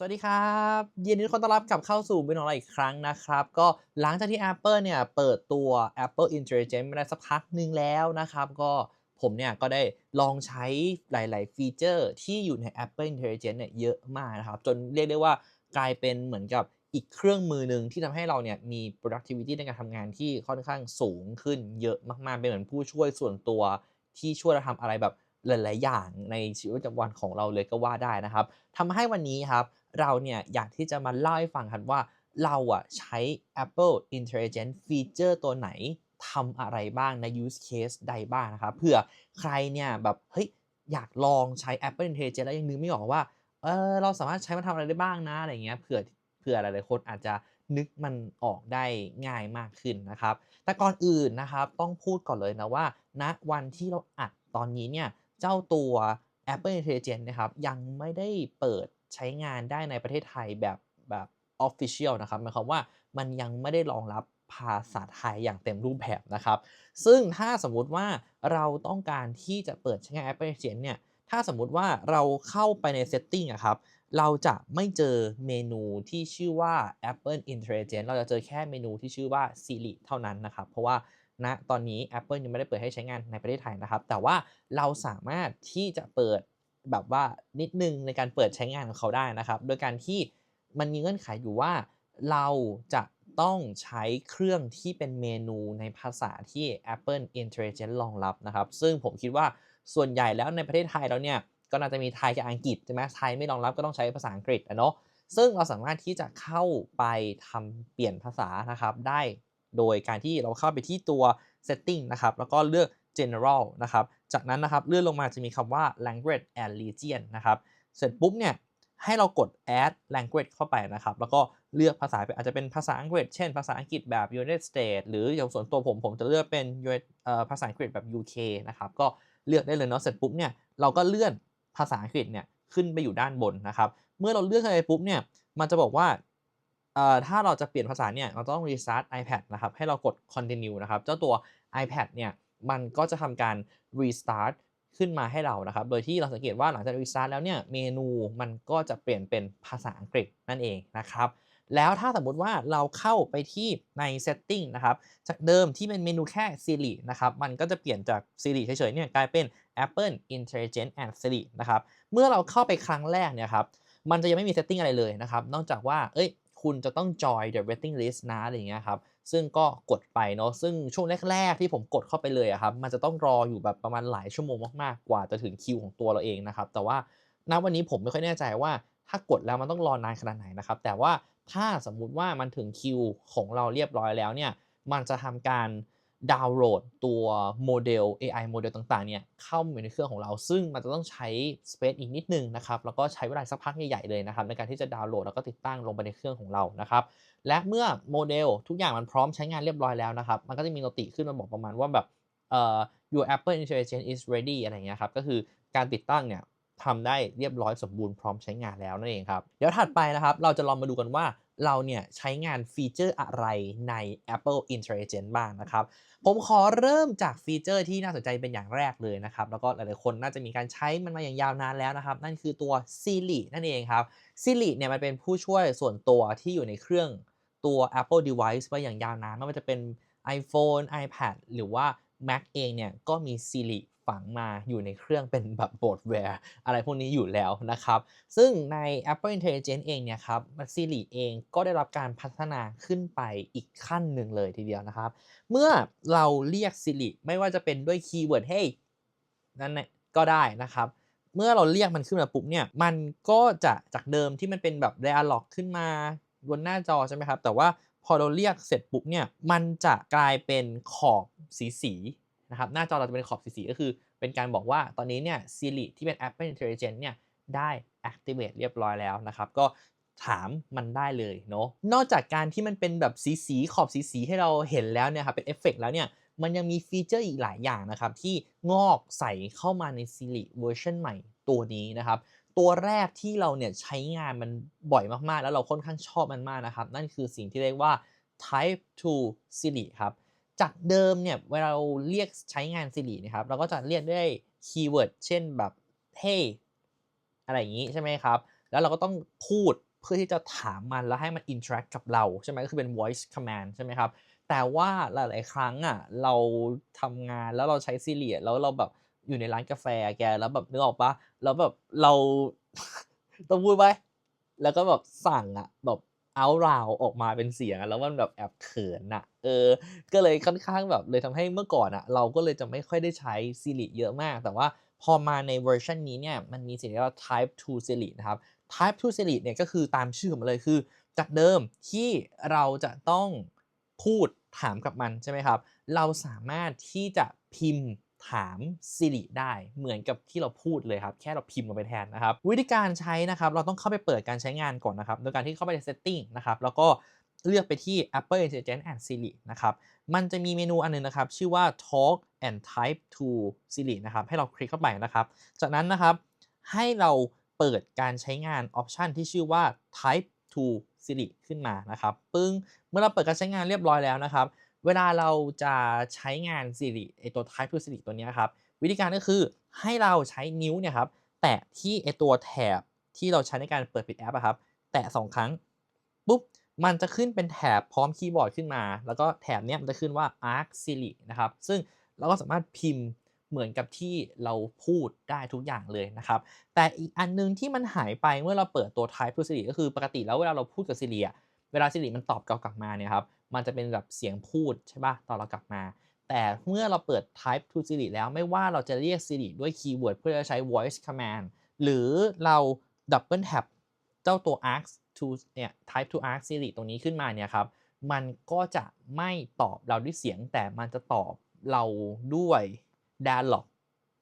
สวัสดีครับยินดีต้อนรับกลับเข้าสู่บินของเราอีกครั้งนะครับ ก็หลังจากที่ Apple เนี่ยเปิดตัว Apple Intelligence มาได้สักพักหนึ่งแล้วนะครับ ก็ผมเนี่ยก็ได้ลองใช้หลาย ๆ ฟีเจอร์ที่อยู่ใน Apple Intelligence เนี่ยเยอะมากนะครับ จนเรียกได้ว่ากลายเป็นเหมือนกับอีกเครื่องมือหนึ่งที่ทำให้เราเนี่ยมี productivity ในการทำงานที่ค่อนข้างสูงขึ้นเยอะมาก ๆ เป็นเหมือนผู้ช่วยส่วนตัวที่ช่วยเราทำอะไรแบบหลาย ๆ อย่างในชีวิตประจำวันของเราเลยก็ว่าได้นะครับทำให้วันนี้ครับ เราเนี่ยอยากที่จะมาเล่าให้ฟังกันว่าเราอะใช้ Apple Intelligence ฟีเจอร์ตัวไหนทำอะไรบ้างใน use case ใดบ้างนะครับเผื่อใครเนี่ยแบบเฮ้ยอยากลองใช้ Apple Intelligence แล้วยังนึกไม่ออกว่าเออเราสามารถใช้มันทำอะไรได้บ้างนะอะไรเงี้ยเผื่อเผื่อหลายๆคนอาจจะนึกมันออกได้ง่ายมากขึ้นนะครับ แต่ก่อนอื่นนะครับต้องพูดก่อนเลยนะว่าณนะวันที่เราอัดตอนนี้เนี่ยเจ้าตัว Apple Intelligence นะครับยังไม่ได้เปิด ใช้งานได้ในประเทศไทยแบบแบบ Official นะครับหมายความว่ามันยังไม่ได้รองรับภาษาไทยอย่างเต็มรูปแบบนะครับ ซึ่งถ้าสมมุติว่าเราต้องการที่จะเปิดใช้งาน Apple Intelligence เนี่ยถ้าสมมุติว่าเราเข้าไปใน Setting อะครับเราจะไม่เจอเมนูที่ชื่อว่า Apple Intelligence เราจะเจอแค่เมนูที่ชื่อว่า Siri เท่านั้นนะครับ เพราะว่าณนะตอนนี้ Apple ยังไม่ได้เปิดให้ใช้งานในประเทศไทยนะครับ แต่ว่าเราสามารถที่จะเปิด แบบว่านิดนึงในการเปิดใช้งานของเขาได้นะครับ โดยการที่มันมีเงื่อนไขอยู่ว่า เราจะต้องใช้เครื่องที่เป็นเมนูในภาษาที่ Apple Intelligence รองรับนะครับ ซึ่งผมคิดว่าส่วนใหญ่แล้วในประเทศไทยแล้วเนี่ย ก็น่าจะมีไทยกับอังกฤษใช่ไหมไทยไม่รองรับก็ต้องใช้ภาษาอังกฤษอะเนาะซึ่งเราสามารถที่จะเข้าไปทำเปลี่ยนภาษานะครับ ได้โดยการที่เราเข้าไปที่ตัว setting นะครับ แล้วก็เลือก general นะครับ จากนั้นนะครับเลื่อนลงมาจะมีคำว่า language and region นะครับ เสร็จปุ๊บเนี่ยให้เรากด add language เข้าไปนะครับ แล้วก็เลือกภาษาอาจจะเป็นภาษาอังกฤษ เช่นภาษาอังกฤษแบบ United States หรืออย่างส่วนตัวผม ผมจะเลือกเป็นภาษาอังกฤษแบบ UK นะครับ ก็เลือกได้เลยเนาะ เสร็จปุ๊บเนี่ยเราก็เลื่อนภาษาอังกฤษเนี่ยขึ้นไปอยู่ด้านบนนะครับ เมื่อเราเลือกอะไรปุ๊บเนี่ย มันจะบอกว่าถ้าเราจะเปลี่ยนภาษาเนี่ย เราต้อง restart iPad นะครับ ให้เรากด continue นะครับ เจ้าตัว iPad เนี่ย มันก็จะทำการ restart ขึ้นมาให้เรานะครับ โดยที่เราสังเกตว่าหลังจาก restart แล้วเนี่ยเมนูมันก็จะเปลี่ยนเป็นภาษาอังกฤษนั่นเองนะครับแล้วถ้าสมมุติว่าเราเข้าไปที่ใน setting นะครับ จากเดิมที่เป็นเมนูแค่ Siri นะครับ มันก็จะเปลี่ยนจาก Siri เฉยๆเนี่ยกลายเป็น Apple Intelligence and Siri นะครับ เมื่อเราเข้าไปครั้งแรกเนี่ยครับ มันจะยังไม่มี setting อะไรเลยนะครับ นอกจากว่า เอ้ย คุณจะต้อง join the waiting list นะ อะไรอย่างเงี้ยครับ ซึ่งก็กดไปเนาะซึ่งช่วงแรก ๆ ที่ผมกดเข้าไปเลยอะครับมันจะต้องรออยู่แบบประมาณหลายชั่วโมงมากๆกว่าจะถึงคิวของตัวเราเองนะครับแต่ว่าณวันนี้ผมไม่ค่อยแน่ใจว่าถ้ากดแล้วมันต้องรอนานขนาดไหนนะครับแต่ว่าถ้าสมมุติว่ามันถึงคิวของเราเรียบร้อยแล้วเนี่ยมันจะทำการ ดาวน์โหลดตัวโมเดล AI โมเดลต่างๆเนี่ยเข้ามาในเครื่องของเรา ซึ่งมันจะต้องใช้ Space อีกนิดนึงนะครับแล้วก็ใช้เวลาสักพักใหญ่ๆเลยนะครับในการที่จะดาวน์โหลดแล้วก็ติดตั้งลงไปในเครื่องของเรานะครับและเมื่อโมเดลทุกอย่างมันพร้อมใช้งานเรียบร้อยแล้วนะครับมันก็จะมีโนติขึ้นมาบอกประมาณว่าแบบเอ่อ your Apple Intelligence is ready อะไรเงี้ยครับก็คือการติดตั้งเนี่ยทำได้เรียบร้อยสมบูรณ์พร้อมใช้งานแล้วนั่นเองครับ เดี๋ยวถัดไปนะครับ เราจะลองมาดูกันว่า เราเนี่ยใช้งานฟีเจอร์อะไรใน Apple Intelligence บ้างนะครับ ผมขอเริ่มจากฟีเจอร์ที่น่าสนใจเป็นอย่างแรกเลยนะครับ แล้วก็หลายๆคนน่าจะมีการใช้มันมาอย่างยาวนานแล้วนะครับ นั่นคือตัว Siri นั่นเองครับ Siri เนี่ยมันเป็นผู้ช่วยส่วนตัวที่อยู่ในเครื่องตัว Apple device มาอย่างยาวนานไม่ว่าจะเป็น iPhone iPad หรือว่า Mac เองเนี่ยก็มี Siri ฝังมาอยู่ในเครื่องเป็นแบบบอร์ดแวร์อะไรพวกนี้อยู่แล้วนะครับ ซึ่งใน Apple Intelligence เองเนี่ยครับ Siri เองก็ได้รับการพัฒนาขึ้นไปอีกขั้นหนึ่งเลยทีเดียวนะครับ เมื่อเราเรียก Siri ไม่ว่าจะเป็นด้วยคีย์เวิร์ด Hey นั่นก็ได้นะครับเมื่อเราเรียกมันขึ้นมาปุ๊บเนี่ย มันก็จะจากเดิมที่มันเป็นแบบ dialog ขึ้นมาบนหน้าจอใช่ไหมครับ แต่ว่าพอเราเรียกเสร็จปุ๊บเนี่ย มันจะกลายเป็นขอบสีสีนะครับ หน้าจอเราจะเป็นขอบสีๆก็คือ เป็นการบอกว่าตอนนี้เนี่ย Siri ที่เป็น Apple Intelligence เนี่ยได้ activate เรียบร้อยแล้วนะครับก็ถามมันได้เลยเนาะนอกจากการที่มันเป็นแบบสีสีขอบสีสีให้เราเห็นแล้วเนี่ยครับเป็นเอฟเฟกแล้วเนี่ยมันยังมีฟีเจอร์อีกหลายอย่างนะครับ ที่งอกใส่เข้ามาใน Siri เวอร์ชันใหม่ตัวนี้นะครับ ตัวแรกที่เราเนี่ยใช้งานมันบ่อยมากๆ แล้วเราค่อนข้างชอบมันมากนะครับ นั่นคือสิ่งที่เรียกว่า Type to Siri ครับ จากเดิมเนี่ยเวลาเราเรียกใช้งาน Siri นะครับ เราก็จะเรียกด้วยคีย์เวิร์ดเช่นแบบ hey อะไรอย่างนี้ใช่ไหมครับ แล้วเราก็ต้องพูดเพื่อที่จะถามมันแล้วให้มัน interact กับเราใช่ไหมก็คือเป็น voice command ใช่ไหมครับ แต่ว่าหลาย ๆ ครั้งอะเราทำงานแล้วเราใช้ Siri แล้วเราแบบอยู่ในร้านกาแฟแกแล้วแบบนึกออกปล่า?แล้วแบบเราต้องพูดไหม?แล้วก็แบบสั่งอะแบบ out loud ออกมาเป็นเสียงแล้วมันแบบแอบเขินน่ะเออ ก็เลยค่อนข้างแบบเลยทำให้เมื่อก่อนอะเราก็เลยจะไม่ค่อยได้ใช้ Siri เยอะมาก แต่ว่าพอมาในเวอร์ชันนี้เนี่ยมันมีสิ่งที่เรียกว่า Type 2 Siri นะครับ Type 2 Siri เนี่ยก็คือตามชื่อมันเลยคือ จากเดิมที่เราจะต้องพูดถามกับมันใช่ไหมครับ เราสามารถที่จะพิมพ์ ถาม Siri ได้เหมือนกับที่เราพูดเลยครับ แค่เราพิมพ์ลงไปแทนนะครับ วิธีการใช้นะครับ เราต้องเข้าไปเปิดการใช้งานก่อนนะครับ โดยการที่เข้าไปใน Setting นะครับ แล้วก็เลือกไปที่ Apple Intelligence and Siri นะครับ มันจะมีเมนูอันหนึ่งนะครับ ชื่อว่า Talk and Type to Siri นะครับ ให้เราคลิกเข้าไปนะครับ จากนั้นนะครับ ให้เราเปิดการใช้งานออปชันที่ชื่อว่า Type to Siri ขึ้นมานะครับ ปึ้ง เมื่อเราเปิดการใช้งานเรียบร้อยแล้วนะครับ เวลาเราจะใช้งาน Siri ไอตัว Type to Siri ตัวนี้ครับ วิธีการก็คือให้เราใช้นิ้วเนี่ยครับแตะที่ไอตัวแถบที่เราใช้ในการเปิดปิดแอปอะครับ แตะ 2 ครั้งปุ๊บมันจะขึ้นเป็นแถบพร้อมคีย์บอร์ดขึ้นมา แล้วก็แถบเนี้ยมันจะขึ้นว่า Ask Siri นะครับ ซึ่งเราก็สามารถพิมพ์เหมือนกับที่เราพูดได้ทุกอย่างเลยนะครับ แต่อีกอันหนึ่งที่มันหายไปเมื่อเราเปิดตัว Type to Siri ก็คือปกติแล้วเวลาเราพูดกับ Siri เวลา Siri มันตอบกลับมาเนี่ยครับ มันจะเป็นแบบเสียงพูดใช่ปล่าตอบเรากลับมา แต่เมื่อเราเปิด Type to Siri แล้วไม่ว่าเราจะเรียก Siri ด้วยคีย์เวิร์ดเพื่อจะใช้ voice command หรือเราดับเบิลแท็บเจ้าตัว Ask to เนี่ย Type to Ask Siri ตรงนี้ขึ้นมาเนี่ยครับ มันก็จะไม่ตอบเราด้วยเสียง แต่มันจะตอบเราด้วย dialog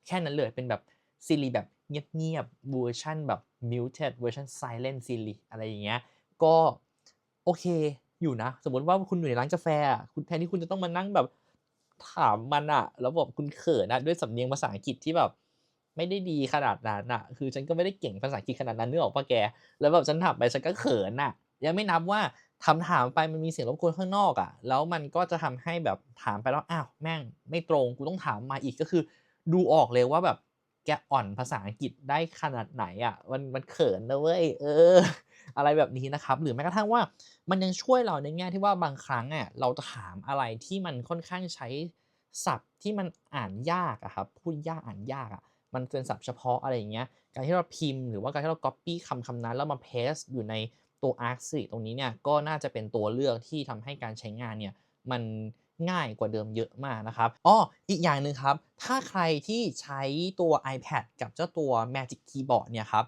แค่นั้นเลยเป็นแบบ Siri แบบเงียบๆเวอร์ชันแบบ muted เวอร์ชัน silent Siri อะไรอย่างเงี้ย ก็โอเค อยู่นะ สมมติว่าคุณอยู่ในร้านกาแฟคุณแทนที่คุณจะต้องมานั่งแบบถามมันอะแล้วแบบคุณเขินอะด้วยสำเนียงภาษาอังกฤษที่แบบ ไม่ได้ดีขนาดนั้นน่ะคือฉันก็ไม่ได้เก่งภาษาอังกฤษขนาดนั้นเนึกอออกปล่าแก แล้วแบบฉันถามไปฉันก็เขินน่ะยังไม่นับว่าถามไปมันมีเสียงรบกวนข้างนอกอะแล้วมันก็จะทำให้แบบถามไปแล้วอ้าวแม่งไม่ตรงกูต้องถามมาอีกก็คือ ดูออกเลยว่าแบบแกอ่อนภาษาอังกฤษได้ขนาดไหนอะมันมันเขินนะเว้ยเออ อะไรแบบนี้นะครับ หรือแม้กระทั่งว่ามันยังช่วยเราในแง่ที่ว่าบางครั้งอะเราถามอะไรที่มันค่อนข้างใช้ศัพท์ที่มันอ่านยากอะครับพูดยากอ่านยากอะมันเป็นศัพท์เฉพาะอะไรอย่างเงี้ยการที่เราพิมพ์หรือว่าการที่เราก๊อบปี้คำคำนั้นแล้วมา paste อยู่ในตัว Ask Siri ตรงนี้เนี่ยก็น่าจะเป็นตัวเลือกที่ทำให้การใช้งานเนี่ยมันง่ายกว่าเดิมเยอะมากนะครับอ้ออีกอย่างหนึ่งครับ ถ้าใครที่ใช้ตัว iPad กับเจ้าตัว Magic Keyboard เนี่ยครับ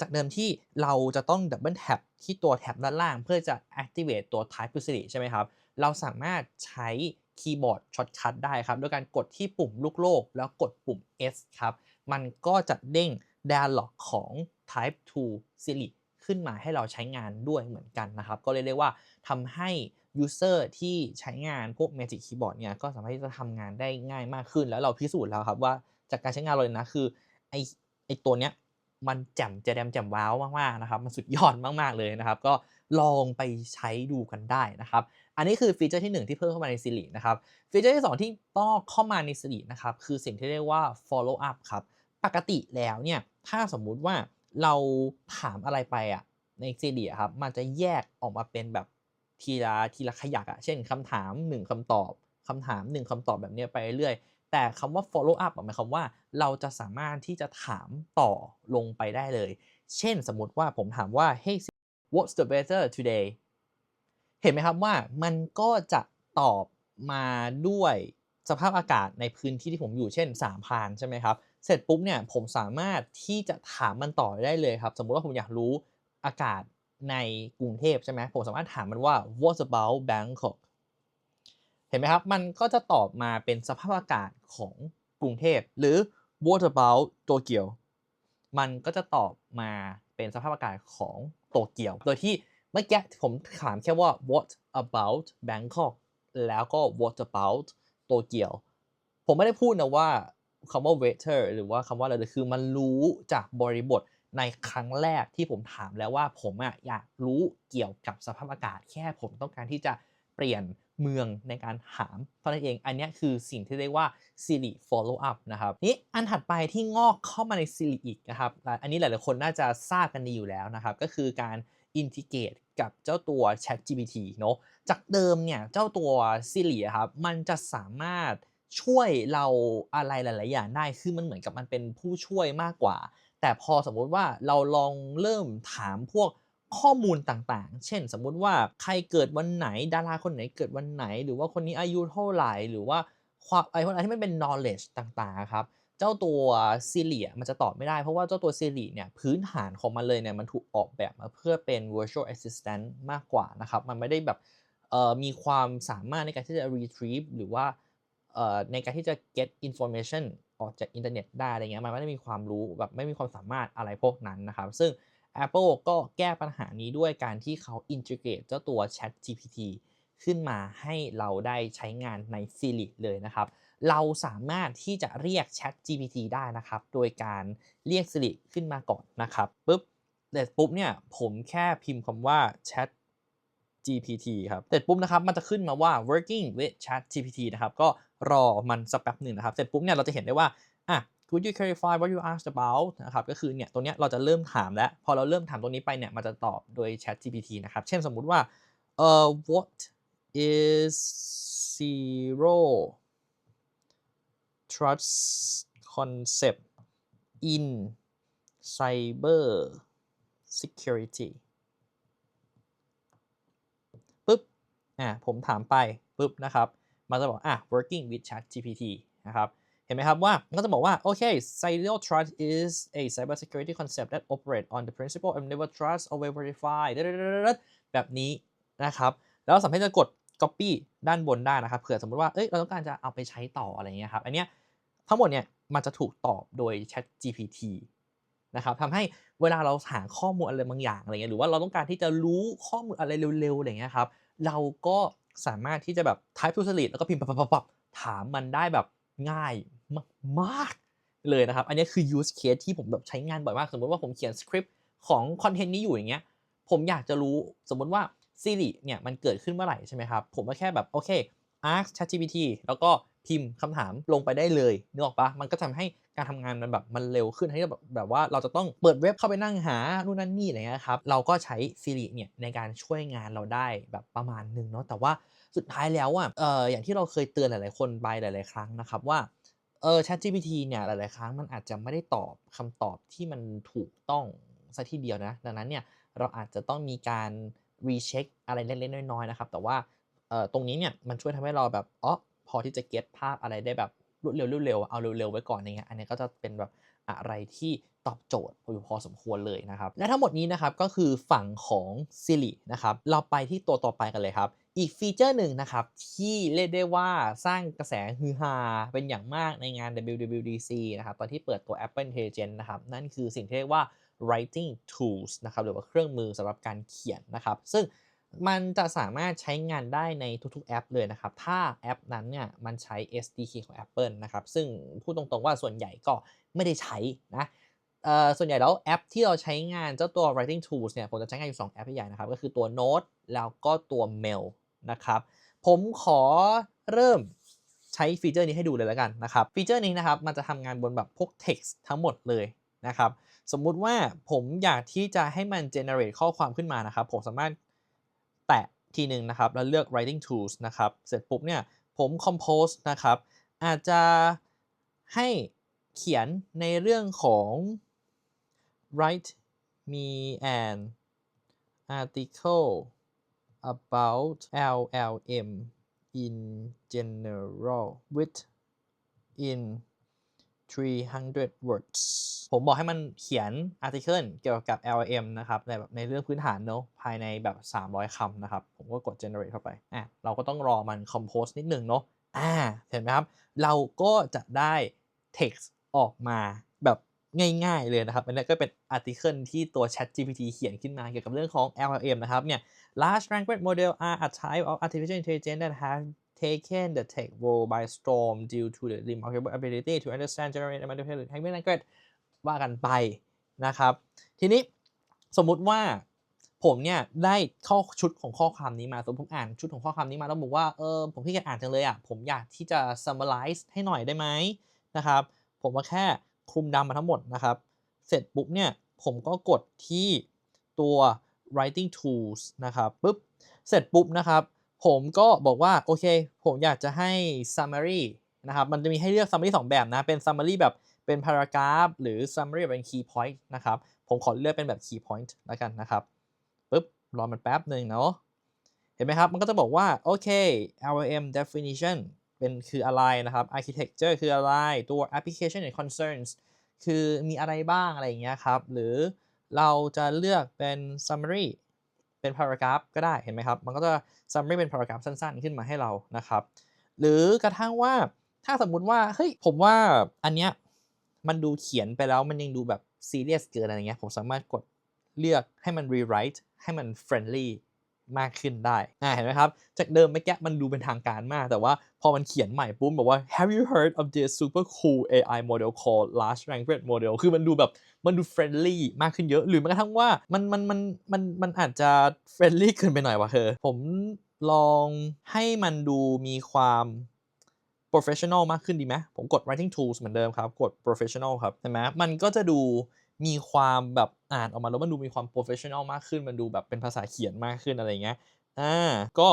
จากเดิมที่เราจะต้องดับเบิลแท็บที่ตัวแท็บด้านล่าง เพื่อจะ activate ตัว Type to Siri ใช่ไหมครับ เราสามารถใช้คีย์บอร์ดช็อตคัตได้ครับด้วยการกดที่ปุ่มลูกโลก แล้วกดปุ่ม S ครับ มันก็จะเด้ง dialog ของ Type to Siri ขึ้นมาให้เราใช้งานด้วยเหมือนกันนะครับ ก็เรียกได้ว่าทำให้ยูสเซอร์ที่ใช้งานพวก Magic Keyboard เนี่ย ก็สามารถที่จะทำงานได้ง่ายมากขึ้น แล้วเราพิสูจน์แล้วครับว่าจากการใช้งานเราเลยนะคือไอไอตัวเนี้ย มันแจ่มแจแดมแจ่มว้าวมากๆนะครับ มันสุดยอดมากๆเลยนะครับ ก็ลองไปใช้ดูกันได้นะครับ อันนี้คือฟีเจอร์ที่ 1 ที่เพิ่มเข้ามาใน Siri นะครับ ฟีเจอร์ที่ 2 ที่ต้องเข้ามาใน Siri นะครับ คือสิ่งที่เรียกว่า follow up ครับ ปกติแล้วเนี่ย ถ้าสมมุติว่าเราถามอะไรไปอะใน Siri ครับ มันจะแยกออกมาเป็นแบบทีละทีละขยักอะเช่นคำถาม 1คำตอบคำถาม 1คำตอบแบบนี้ไปเรื่อย แต่คำว่า follow up หมายความว่าเราจะสามารถที่จะถามต่อลงไปได้เลย เช่นสมมติว่าผมถามว่า Hey what's the weather today เห็นไหมครับว่ามันก็จะตอบมาด้วยสภาพอากาศในพื้นที่ที่ผมอยู่เช่นสามพรานใช่ไหมครับเสร็จปุ๊บเนี่ยผมสามารถที่จะถามมันต่อได้เลยครับ สมมุติว่าผมอยากรู้อากาศในกรุงเทพใช่ไหมผมสามารถถามมันว่า What about Bangkok ห็นไหมครับ มันก็จะตอบมาเป็นสภาพอากาศของกรุงเทพ หรือ What about Tokyo มันก็จะตอบมาเป็นสภาพอากาศของโตเกียว โดยที่เมื่อกี้ผมถามแค่ว่า What about Bangkok แล้วก็ What about โตเกียว ผมไม่ได้พูดนะว่าคำว่า weather หรือว่าคำว่าอะไรเลยคือมันรู้จากบริบทในครั้งแรกที่ผมถามแล้วว่าผมอะอยากรู้เกี่ยวกับสภาพอากาศ แค่ผมต้องการที่จะเปลี่ยน เมืองในการถามเท่านั้นเอง อันนี้คือสิ่งที่เรียกว่า Siri follow up นะครับนี้อันถัดไปที่งอกเข้ามาใน Siri อีกนะครับ อันนี้หลายๆคนน่าจะทราบกันดีอยู่แล้วนะครับ ก็คือการอินทิเกตกับเจ้าตัว ChatGPT เนาะจากเดิมเนี่ยเจ้าตัว Siri ครับมันจะสามารถช่วยเราอะไรหลาย ๆ อย่างได้ คือมันเหมือนกับมันเป็นผู้ช่วยมากกว่า แต่พอสมมุติว่าเราลองเริ่มถามพวก ข้อมูลต่างๆ เช่น สมมุติว่าใครเกิดวันไหน ดาราคนไหนเกิดวันไหน หรือว่าคนนี้อายุเท่าไหร่ หรือว่าความอะไรพวกนั้นที่มันเป็น knowledge ต่างๆครับ เจ้าตัว Siri มันจะตอบไม่ได้ เพราะว่าเจ้าตัว Siri เนี่ยพื้นฐานของมันเลยเนี่ยมันถูกออกแบบมาเพื่อเป็น virtual assistant มากกว่านะครับ มันไม่ได้แบบมีความสามารถในการที่จะ retrieve หรือว่าในการที่จะ get information ออกจากอินเทอร์เน็ตได้อะไรเงี้ยมันไม่ได้มีความรู้แบบไม่มีความสามารถอะไรพวกนั้นนะครับ ซึ่ง Apple ก็แก้ปัญหานี้ด้วยการที่เขา integrate เจ้าตัว Chat GPT ขึ้นมาให้เราได้ใช้งานใน Siri เลยนะครับ เราสามารถที่จะเรียก Chat GPT ได้นะครับ โดยการเรียก Siri ขึ้นมาก่อนนะครับปุ๊บเสร็จปุ๊บเนี่ยผมแค่พิมพ์คำว่า Chat GPT ครับเสร็จปุ๊บนะครับมันจะขึ้นมาว่า working with Chat GPT นะครับก็รอมันสักแป๊บหนึ่งนะครับ เสร็จปุ๊บเนี่ยเราจะเห็นได้ว่าอะ could you clarify what you asked about นะครับก็คือเนี่ยตรงเนี้ยเราจะเริ่มถามแล้ว พอเราเริ่มถามตรงนี้ไปเนี่ยมันจะตอบโดย Chat GPT นะครับ เช่นสมมุติว่าเอ่อ what is zero trust concept in cyber security ปุ๊บอะผมถามไปปุ๊บนะครับ มันจะบอกอะ working with chat GPT นะครับ เห็นไหมครับว่ามันก็จะบอกว่า โอเค zero trust is a cybersecurity concept that operate on the principle of never trust always verify แบบนี้นะครับ แล้วสามารถจะกด copy ด้านบนได้นะครับ เผื่อสมมติว่า เอ้ย เราต้องการจะเอาไปใช้ต่ออะไรเงี้ยครับ อันเนี้ยทั้งหมดเนี่ยมันจะถูกตอบโดย Chat GPT นะครับทำให้เวลาเราหาข้อมูลอะไรบางอย่างอะไรเงี้ย หรือว่าเราต้องการที่จะรู้ข้อมูลอะไรเร็วๆอะไรเงี้ยครับ เราก็สามารถที่จะแบบ type to Siri แล้วก็พิมพ์ปับๆๆถามมันได้แบบ ง่ายมากๆเลยนะครับ อันนี้คือ use case ที่ผมแบบใช้งานบ่อยมาก สมมติว่าผมเขียนสคริปต์ของคอนเทนต์นี้อยู่อย่างเงี้ย ผมอยากจะรู้สมมติว่า Siri เนี่ยมันเกิดขึ้นเมื่อไหร่ใช่ไหมครับ ผมก็แค่แบบโอเค ask ChatGPT แล้วก็พิมพ์คำถามลงไปได้เลยนึกออกปะมันก็ทำให้การทำงานมันแบบมันเร็วขึ้นให้แบบแบบว่าเราจะต้องเปิดเว็บเข้าไปนั่งหานู่นนั่นนี่อะไรเงี้ยครับ เราก็ใช้ Siri เนี่ยในการช่วยงานเราได้แบบประมาณหนึ่งเนาะแต่ว่า สุดท้ายแล้วอะเอออย่างที่เราเคยเตือนหลายๆคนไปหลาย ๆ ครั้งนะครับว่าเออ ChatGPT เนี่ยหลาย ๆ ครั้งมันอาจจะไม่ได้ตอบคำตอบที่มันถูกต้องซะทีเดียวนะ ดังนั้นเนี่ยเราอาจจะต้องมีการ recheck อะไรเล็กๆน้อยๆนะครับ แต่ว่าเออตรงนี้เนี่ยมันช่วยทำให้เราแบบอ๋อพอที่จะเก็ตภาพอะไรได้แบบรวดเร็วรวดเร็วเอาเร็วๆไว้ก่อนอย่างเงี้ยอันนี้ก็จะเป็นแบบอะไรที่ตอบโจทย์อยู่พอสมควรเลยนะครับ และทั้งหมดนี้นะครับก็คือฝั่งของ Siri นะครับเราไปที่ตัวต่อไปกันเลยครับ อีกฟีเจอร์หนึ่งนะครับ ที่เรียกได้ว่าสร้างกระแสฮือฮาเป็นอย่างมากในงาน WWDC นะครับตอนที่เปิดตัว Apple Intelligence นะครับ นั่นคือสิ่งที่เรียกว่า writing tools นะครับหรือว่าเครื่องมือสำหรับการเขียนนะครับ ซึ่งมันจะสามารถใช้งานได้ในทุกๆแอปเลยนะครับ ถ้าแอปนั้นเนี่ยมันใช้ SDK ของ Apple นะครับ ซึ่งพูดตรงๆว่าส่วนใหญ่ก็ไม่ได้ใช้นะเออส่วนใหญ่แล้วแอปที่เราใช้งานเจ้าตัว writing tools เนี่ยผมจะใช้งานอยู่ 2 แอปใหญ่นะครับ ก็คือตัว Note แล้วก็ตัว Mail นะครับ ผมขอเริ่มใช้ฟีเจอร์นี้ให้ดูเลยแล้วกันนะครับฟีเจอร์นี้นะครับมันจะทำงานบนแบบพวก text ทั้งหมดเลยนะครับสมมุติว่าผมอยากที่จะให้มัน generate ข้อความขึ้นมานะครับ ผมสามารถแตะทีหนึ่งนะครับ แล้วเลือก writing tools นะครับ เสร็จปุ๊บเนี่ยผม compose นะครับ อาจจะให้เขียนในเรื่องของ write me an article about LLM in general with in 300 words ผมบอกให้มันเขียน article เกี่ยวกับ LLM นะครับ ในแบบในเรื่องพื้นฐานเนอะภายในแบบ 300 คำนะครับ ผมก็กด generate เข้าไป อะ เราก็ต้องรอมัน compose นิดนึงเนาะอ่า เห็นไหมครับ เราก็จะได้ text ออกมาแบบ ง่ายๆเลยนะครับอันนี้ก็เป็นอาร์ติเคิลที่ตัว Chat GPT เขียนขึ้นมาเกี่ยวกับเรื่องของ LLM นะครับเนี่ย large language model are a type of artificial intelligence that have taken the tech world by storm due to the remarkable ability to understand generate and manipulate language language ว่ากันไปนะครับ ทีนี้สมมุติว่าผมเนี่ยได้ข้อชุดของข้อความนี้มาสมมติผมอ่านชุดของข้อความนี้มาแล้วบอกว่าเออผมพี่แกอ่านจังเลยอะผมอยากที่จะ summarize ให้หน่อยได้ไหมนะครับ ผมว่าแค่ คลุมดำมาทั้งหมดนะครับ เสร็จปุ๊บเนี่ยผมก็กดที่ตัว writing tools นะครับปุ๊บเสร็จปุ๊บนะครับ ผมก็บอกว่า โอเค ผมอยากจะให้ summary นะครับมันจะมีให้เลือก summary 2 แบบนะ เป็น summary แบบเป็น paragraph หรือ summary แบบเป็น key point นะครับ ผมขอเลือกเป็นแบบ key point แล้วกันนะครับปุ๊บรอมันแป๊บหนึ่งเนาะเห็นไหมครับ มันก็จะบอกว่า โอเค LLM definition เป็นคืออะไรนะครับ architecture คืออะไร ตัว application and concerns คือมีอะไรบ้างอะไรอย่างเงี้ยครับ หรือเราจะเลือกเป็น summary เป็น paragraph ก็ได้เห็นไหมครับ มันก็จะ summary เป็น paragraph สั้นๆ ขึ้นมาให้เรานะครับ หรือกระทั่งว่าถ้าสมมุติว่า เฮ้ย ผมว่าอันเนี้ยมันดูเขียนไปแล้วมันยังดูแบบ serious เกินอะไรเงี้ย ผมสามารถกดเลือกให้มัน rewrite ให้มัน friendly มากขึ้นได้อ่าเห็นไหมครับ จากเดิมเมื่อกี้มันดูเป็นทางการมาก แต่ว่าพอมันเขียนใหม่ปุ๊บบอกว่า have you heard of this super cool AI model called large language model คือมันดูแบบมันดู friendly มากขึ้นเยอะ หรือแม้กระทั่งว่ามันมันมันมันมันอาจจะ friendly เกินไปหน่อยว่ะเธอ ผมลองให้มันดูมีความ professional มากขึ้นดีไหมผมกด writing tools เหมือนเดิมครับ กด professional ครับ เห็นไหมมันก็จะดู มีความแบบอ่านออกมาแล้วมันดูมีความ professional มากขึ้น มันดูแบบเป็นภาษาเขียนมากขึ้นอะไรเงี้ยอ่าก็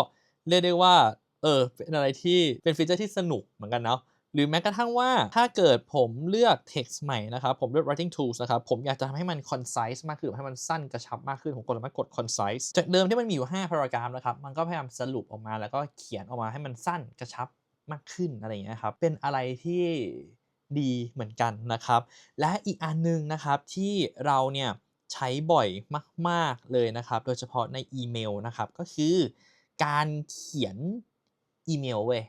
เรียกได้ว่าเออเป็นอะไรที่เป็นฟีเจอร์ที่สนุกเหมือนกันเนาะหรือแม้กระทั่งว่าถ้าเกิดผมเลือก text ใหม่นะครับ ผมเลือก writing tools นะครับ ผมอยากจะทำให้มัน concise มากขึ้นให้มันสั้นกระชับมากขึ้น ผมกดสามารถกด concise จากเดิมที่มันมีอยู่ 5 paragraph นะครับ มันก็พยายามสรุปออกมาแล้วก็เขียนออกมาให้มันสั้นกระชับมากขึ้นอะไรอย่างเงี้ยครับ เป็นอะไรที่ ดีเหมือนกันนะครับ และอีกอันหนึงนะครับที่เราเนี่ยใช้บ่อยมากๆเลยนะครับ โดยเฉพาะในอีเมลนะครับก็คือการเขียนอีเมลเว้ย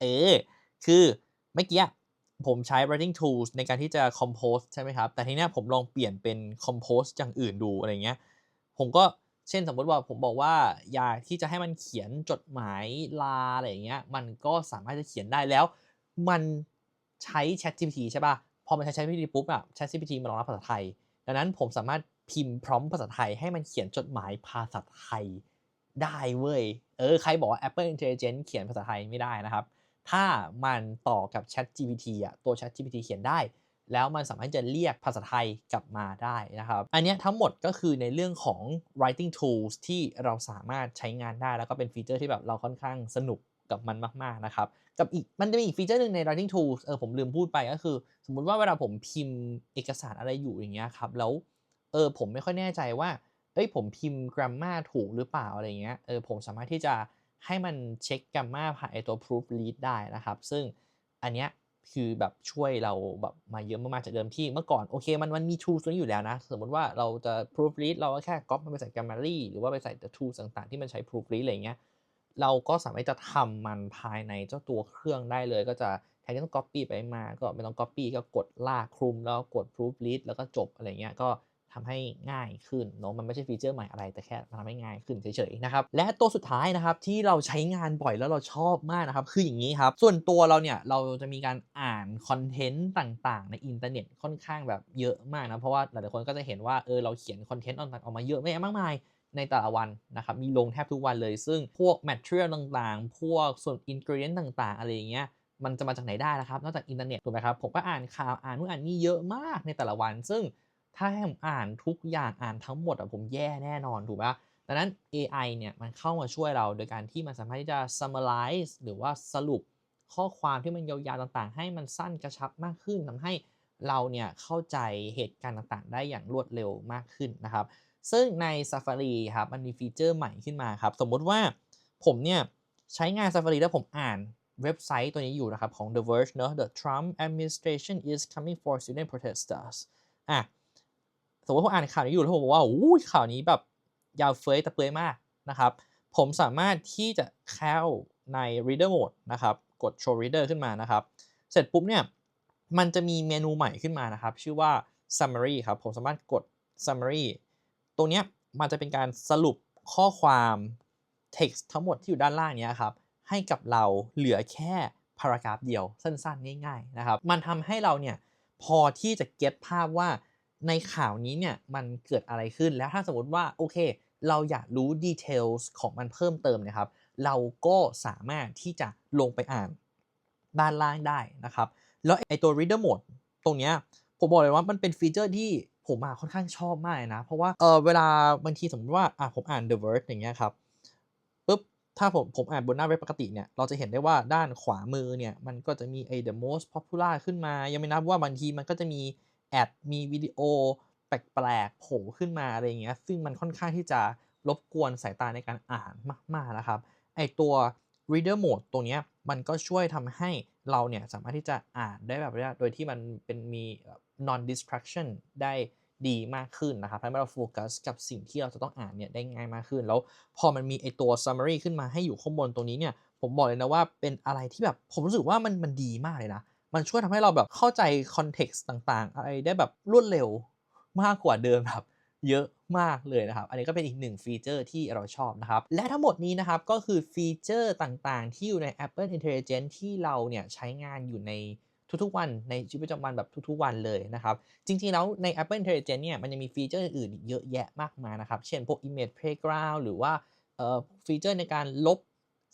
เออคือเมื่อกี้ผมใช้ writing tools ในการที่จะ compose ใช่ไหมครับ แต่ทีนี้ผมลองเปลี่ยนเป็น compose อย่างอื่นดูอะไรเงี้ย ผมก็เช่นสมมติว่าผมบอกว่าอยากที่จะให้มันเขียนจดหมายลาอะไรเงี้ย มันก็สามารถจะเขียนได้แล้ว มัน ใช้ ChatGPT ใช่ป่ะ พอมันใช้ ChatGPT ปุ๊บอะ ChatGPT มันรองรับภาษาไทย ดังนั้นผมสามารถพิมพ์พร้อมภาษาไทยให้มันเขียนจดหมายภาษาไทยได้เว้ย เออ ใครบอกว่า Apple Intelligence เขียนภาษาไทยไม่ได้นะครับ ถ้ามันต่อกับ ChatGPT อะตัว ChatGPT เขียนได้ แล้วมันสามารถจะเรียกภาษาไทยกลับมาได้นะครับ อันนี้ทั้งหมดก็คือในเรื่องของ writing tools ที่เราสามารถใช้งานได้ แล้วก็เป็นฟีเจอร์ที่แบบเราค่อนข้างสนุก กับมันมากๆนะครับ กับอีกมันจะมีอีกฟีเจอร์หนึ่งใน writing tools เออผมลืมพูดไปก็คือ สมมุติว่าเวลาผมพิมพ์เอกสารอะไรอยู่อย่างเงี้ยครับแล้วเออผมไม่ค่อยแน่ใจว่าเอ้ยผมพิมพ์ grammar ถูกหรือเปล่าอะไรเงี้ยเออผมสามารถที่จะให้มันเช็ค grammar ผ่านไอตัว proofread ได้นะครับ ซึ่งอันเนี้ยคือแบบช่วยเราแบบมาเยอะมากๆจากเดิมที่เมื่อก่อนโอเคมันมันมี tools ตัวนี้อยู่แล้วนะ สมมติว่าเราจะ proofread เราก็แค่ copy มันไปใส่ Grammarly หรือว่าไปใส่ tools ต่างๆ ที่มันใช้ proofread อะไรเงี้ย เราก็สามารถจะทำมันภายในเจ้าตัวเครื่องได้เลย ก็จะแทนที่ต้อง copy ไปมา ก็ไม่ต้อง copy ก็กดลากคลุมแล้วกด proofread แล้วก็จบอะไรเงี้ยก็ทำให้ง่ายขึ้นเนาะมันไม่ใช่ฟีเจอร์ใหม่อะไรแต่แค่ทำให้ง่ายขึ้นเฉยๆนะครับและตัวสุดท้ายนะครับที่เราใช้งานบ่อยแล้วเราชอบมากนะครับคืออย่างนี้ครับ ส่วนตัวเราเนี่ยเราจะมีการอ่านคอนเทนต์ต่างๆ ในอินเทอร์เน็ตค่อนข้างแบบเยอะมากนะเพราะว่าหลายๆคนก็จะเห็นว่าเออเราเขียนคอนเทนต์ต่างๆออกมาเยอะแยะมากมาย ในแต่ละวันนะครับมีลงแทบทุกวันเลย ซึ่งพวก material ต่างๆ พวกส่วน ingredient ต่างๆ อะไรอย่างเงี้ยมันจะมาจากไหนได้นะครับ นอกจากอินเทอร์เน็ตถูกไหมครับ ผมก็อ่านข่าวอ่านนู่นอ่านนี่เยอะมากในแต่ละวัน ซึ่งถ้าให้ผมอ่านทุกอย่างอ่านทั้งหมดอะผมแย่แน่นอนถูกปะดังนั้น AI เนี่ยมันเข้ามาช่วยเราโดยการที่มันสามารถที่จะ summarize หรือว่าสรุปข้อความที่มันยาวๆต่างๆ ให้มันสั้นกระชับมากขึ้นทำให้เราเนี่ยเข้าใจเหตุการณ์ต่างๆ ได้อย่างรวดเร็วมากขึ้นนะครับ ซึ่งใน Safari ครับมันมีฟีเจอร์ใหม่ขึ้นมาครับ สมมติว่าผมเนี่ยใช้งาน Safari แล้วผมอ่านเว็บไซต์ตัวนี้อยู่นะครับ ของ The Verge เนอะ The Trump administration is coming for student protesters อะสมมติผมอ่านข่าวนี้อยู่แล้วผมบอกว่าอู้ข่าวนี้แบบยาวเฟ้ยตะเปยมากนะครับ ผมสามารถที่จะเข้าใน reader mode นะครับ กด show reader ขึ้นมานะครับ เสร็จปุ๊บเนี่ย มันจะมีเมนูใหม่ขึ้นมานะครับ ชื่อว่า summary ครับ ผมสามารถกด summary ตรงนี้มันจะเป็นการสรุปข้อความ text ทั้งหมดที่อยู่ด้านล่างนี้ครับให้กับเราเหลือแค่ paragraph เดียวสั้นๆ ง่ายๆนะครับมันทำให้เราเนี่ยพอที่จะเก็ตภาพว่าในข่าวนี้เนี่ยมันเกิดอะไรขึ้นแล้วถ้าสมมติว่าโอเค เราอยากรู้ details ของมันเพิ่มเติมนะครับ เราก็สามารถที่จะลงไปอ่านด้านล่างได้นะครับ แล้วไอตัว reader mode ตรงเนี้ยผมบอกเลยว่ามันเป็นฟีเจอร์ที่ ผมอะค่อนข้างชอบมากนะ เพราะว่าเออเวลาบางทีสมมติว่าอะผมอ่าน The Verge อย่างเงี้ยครับปุ๊บถ้าผมผมอ่านบนหน้าเว็บปกติเนี่ยเราจะเห็นได้ว่าด้านขวามือเนี่ยมันก็จะมีไอ้ the most popular ขึ้นมา ยังไม่นับว่าบางทีมันก็จะมีแอดมีวิดีโอแปลกๆโผล่ขึ้นมาอะไรอย่างเงี้ยซึ่งมันค่อนข้างที่จะรบกวนสายตาในการอ่านมากๆนะครับไอตัว reader mode ตัวเนี้ยมันก็ช่วยทำให้เราเนี่ยสามารถที่จะอ่านได้แบบโดยที่มันเป็นมี non distraction ได้ดีมากขึ้นนะครับทำให้เราโฟกัสกับสิ่งที่เราจะต้องอ่านเนี่ยได้ง่ายมากขึ้น แล้วพอมันมีไอตัว summary ขึ้นมาให้อยู่ข้างบนตรงนี้เนี่ยผมบอกเลยนะว่าเป็นอะไรที่แบบผมรู้สึกว่ามันมันดีมากเลยนะ มันช่วยทำให้เราแบบเข้าใจคอนเท็กซ์ต่างๆ อะไรได้แบบรวดเร็วมากกว่าเดิมแบบเยอะมากเลยนะครับ อันนี้ก็เป็นอีกหนึ่งฟีเจอร์ที่เราชอบนะครับ และทั้งหมดนี้นะครับก็คือฟีเจอร์ต่างๆ ที่อยู่ใน Apple Intelligence ที่เราเนี่ยใช้งานอยู่ใน ทุกๆวันในชีวิตประจำวันแบบทุกๆวันเลยนะครับจริงๆแล้วใน Apple Intelligence เนี่ยมันยังมีฟีเจอร์อื่นๆเยอะแยะมากมายนะครับเช่นพวก Image Playground หรือว่าฟีเจอร์ในการลบ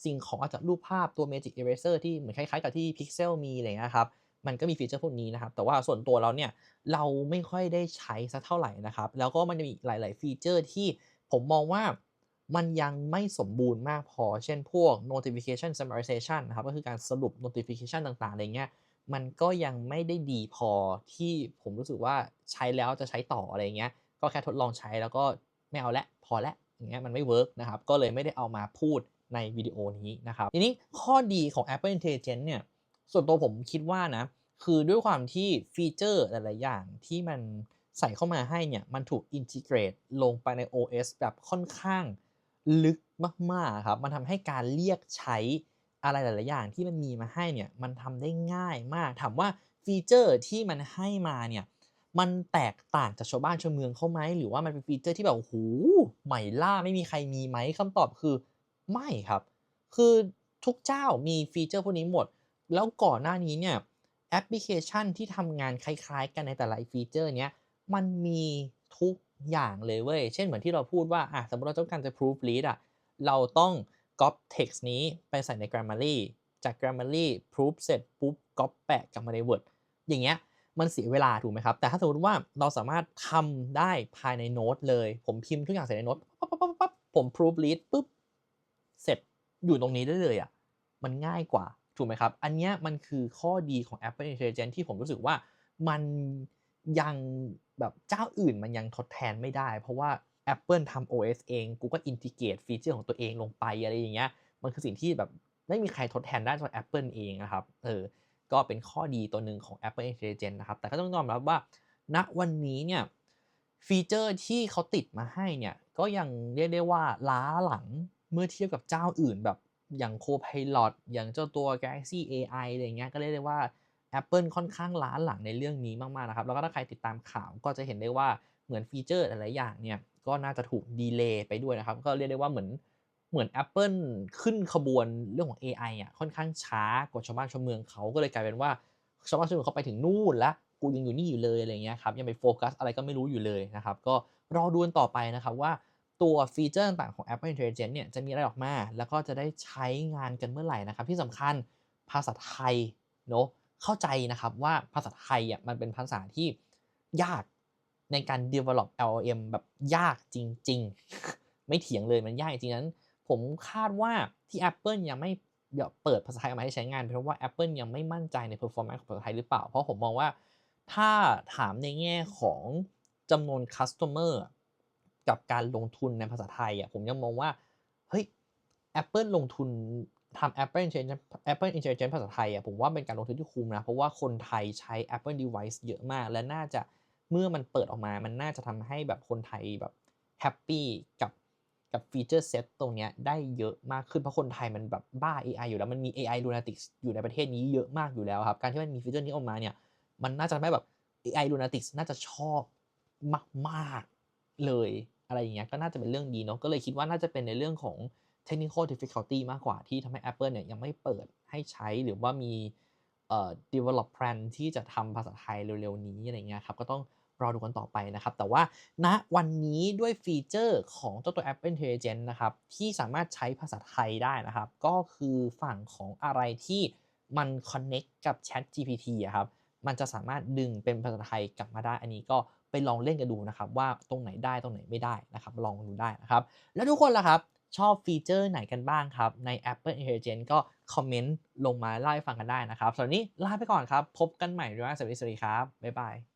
สิ่งของออกจากรูปภาพตัว Magic Eraser ที่เหมือนคล้ายๆกับที่ Pixel มีอะไรเงี้ยครับมันก็มีฟีเจอร์พวกนี้นะครับ แต่ว่าส่วนตัวเราเนี่ยเราไม่ค่อยได้ใช้สักเท่าไหร่นะครับ แล้วก็มันจะมีหลาย ๆ ฟีเจอร์ที่ผมมองว่ามันยังไม่สมบูรณ์มากพอ เช่นพวก notification summarization นะครับ ก็คือการสรุป notification ต่าง ๆ อะไรเงี้ย มันก็ยังไม่ได้ดีพอที่ผมรู้สึกว่าใช้แล้วจะใช้ต่ออะไรเงี้ย ก็แค่ทดลองใช้แล้วก็ไม่เอาละพอละอย่างเงี้ยมันไม่เวิร์กนะครับ ก็เลยไม่ได้เอามาพูดในวิดีโอนี้นะครับ ทีนี้ข้อดีของ Apple Intelligence เนี่ย ส่วนตัวผมคิดว่านะ คือด้วยความที่ฟีเจอร์หลาย ๆ อย่างที่มันใส่เข้ามาให้เนี่ย มันถูกอินทิเกรตลงไปใน OS แบบค่อนข้างลึกมาก ๆ ครับ มันทำให้การเรียกใช้ อะไรหลาย ๆ อย่างที่มันมีมาให้เนี่ยมันทำได้ง่ายมากถามว่าฟีเจอร์ที่มันให้มาเนี่ยมันแตกต่างจากชาวบ้านชาวเมืองเขาไหมหรือว่ามันเป็นฟีเจอร์ที่แบบโอ้โหใหม่ล่าไม่มีใครมีไหมคำตอบคือไม่ครับ คือทุกเจ้ามีฟีเจอร์พวกนี้หมด แล้วก่อนหน้านี้เนี่ยแอปพลิเคชันที่ทำงานคล้าย ๆ กันในแต่ละฟีเจอร์เนี้ยมันมีทุกอย่างเลยเว้ย เช่นเหมือนที่เราพูดว่าอะสมมติเราต้องการจะ proof read อะเราต้อง copy text นี้ไปใส่ใน Grammarly จาก Grammarly proof เสร็จปุ๊บ copy แปะกลับมาใน Word อย่างเงี้ยมันเสียเวลาถูกไหมครับ แต่ถ้าสมมติว่าเราสามารถทำได้ภายในโน้ตเลย ผมพิมพ์ทุกอย่างใส่ในโน้ตปั๊บปั๊บปั๊บปั๊บผม proof read ปุ๊บเสร็จอยู่ตรงนี้ได้เลยอะมันง่ายกว่าถูกไหมครับ อันเนี้ยมันคือข้อดีของ Apple Intelligence ที่ผมรู้สึกว่ามันยังแบบเจ้าอื่นมันยังทดแทนไม่ได้ เพราะว่า Apple ทำ OS เอง กูก็อินทิเกรตฟีเจอร์ของตัวเองลงไปอะไรอย่างเงี้ย มันคือสิ่งที่แบบไม่มีใครทดแทนได้จาก Apple เองนะครับ เออ ก็เป็นข้อดีตัวหนึ่งของ Apple Intelligence นะครับ แต่ก็ต้องยอมรับว่า ณ วันนี้เนี่ย ฟีเจอร์ที่เขาติดมาให้เนี่ย ก็ยังเรียกได้ว่าล้าหลังเมื่อเทียบกับเจ้าอื่นแบบอย่าง Copilot อย่างเจ้าตัว Galaxy AI อะไรเงี้ย ก็เรียกได้ว่า Apple ค่อนข้างล้าหลังในเรื่องนี้มาก ๆ นะครับ แล้วก็ถ้าใครติดตามข่าวก็จะเห็นได้ว่า เหมือนฟีเจอร์หลายอย่างเนี่ยก็น่าจะถูกดีเลย์ไปด้วยนะครับ ก็เรียกได้ว่าเหมือนเหมือน Apple ขึ้นขบวนเรื่องของ AI อะค่อนข้างช้ากว่าชาวบ้านชาวเมืองเขาก็เลยกลายเป็นว่าชาวบ้านชาวเมืองเขาไปถึงนู่นแล้วกูยังอยู่นี่อยู่เลยอะไรเงี้ยครับยังไปโฟกัสอะไรก็ไม่รู้อยู่เลยนะครับ ก็รอดูกันต่อไปนะครับว่าตัวฟีเจอร์ต่างๆของ Apple Intelligence เนี่ยจะมีอะไรออกมา แล้วก็จะได้ใช้งานกันเมื่อไหร่นะครับ ที่สำคัญภาษาไทยเนาะเข้าใจนะครับว่าภาษาไทยอะมันเป็นภาษาที่ยาก ในการ develop LLM แบบยากจริง ๆ ไม่เถียงเลยมันยากจริงนั้น ผมคาดว่าที่ Apple ยังไม่เปิดภาษาไทยออกมาให้ใช้งาน เพราะว่า Apple ยังไม่มั่นใจใน performance ของภาษาไทยหรือเปล่า เพราะผมมองว่าถ้าถามในแง่ของจำนวน customer กับการลงทุนในภาษาไทยอะผมยังมองว่าเฮ้ย Apple ลงทุนทำ Apple Intelligence Apple Intelligence ภาษาไทยอะผมว่าเป็นการลงทุนที่คุ้มนะ เพราะว่าคนไทยใช้ Apple device เยอะมาก และน่าจะ เมื่อมันเปิดออกมามันน่าจะทำให้แบบคนไทยแบบแฮปปี้กับกับฟีเจอร์เซตตรงเนี้ยได้เยอะมากขึ้น เพราะคนไทยมันแบบบ้า AI อยู่แล้วมันมี AI Lunatics อยู่ในประเทศนี้เยอะมากอยู่แล้วครับ การที่มันมีฟีเจอร์นี้ออกมาเนี่ย มันน่าจะทำให้แบบ AI Lunatics น่าจะชอบมากๆเลยอะไรอย่างเงี้ยก็น่าจะเป็นเรื่องดีเนาะก็เลยคิดว่าน่าจะเป็นในเรื่องของ technical difficulty มากกว่าที่ทำให้ Apple เนี่ยยังไม่เปิดให้ใช้หรือว่ามีเอ่อ develop plan ที่จะทำภาษาไทยเร็วๆนี้อะไรเงี้ยครับก็ต้อง รอดูกันต่อไปนะครับ แต่ว่าณวันนี้ด้วยฟีเจอร์ของเจ้าตัว Apple Intelligence นะครับที่สามารถใช้ภาษาไทยได้นะครับ ก็คือฝั่งของอะไรที่มัน connect กับ Chat GPT อะครับมันจะสามารถดึงเป็นภาษาไทยกลับมาได้ อันนี้ก็ไปลองเล่นกันดูนะครับ ว่าตรงไหนได้ตรงไหนไม่ได้นะครับ ลองดูได้นะครับ แล้วทุกคนล่ะครับ ชอบฟีเจอร์ไหนกันบ้างครับ ใน Apple Intelligence ก็คอมเมนต์ลงมาเล่าให้ฟังกันได้นะครับสำหรับวันนี้ลาไปก่อนครับ พบกันใหม่ด้วยสวัสดีครับ บ๊ายบาย